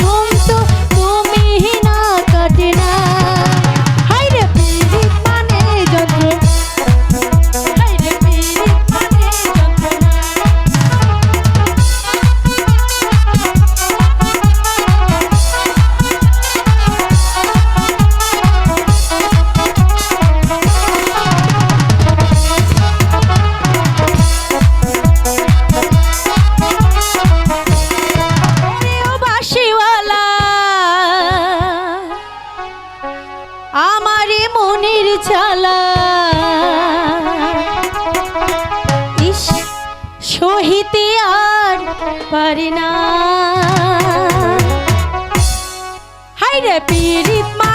you আমারে মনের চালা ইস সহিতে আর পারি না। হাই রে পীড়িত মা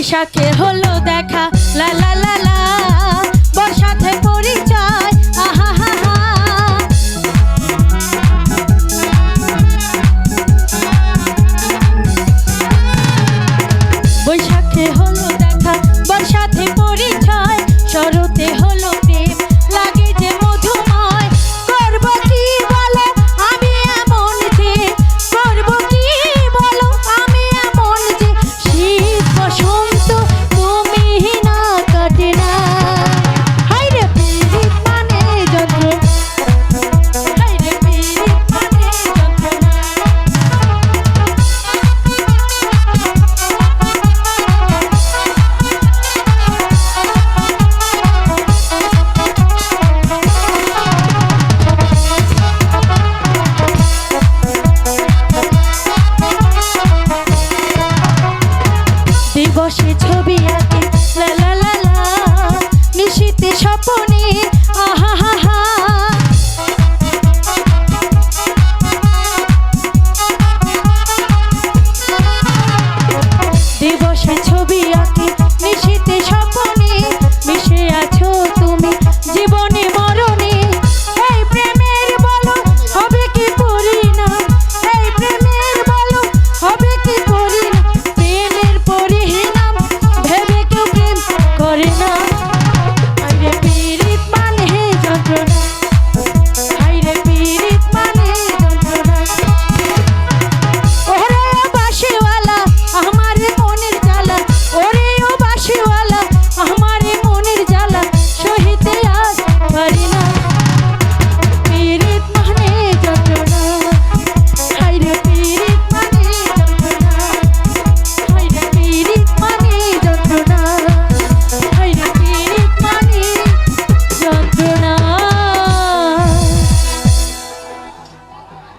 বৈশাখের হলো দেখা। লা লা বসে ছবি আঁকে। লা লা লা লা নিশীতে স্বপনে। আহা হা হা। দিবসে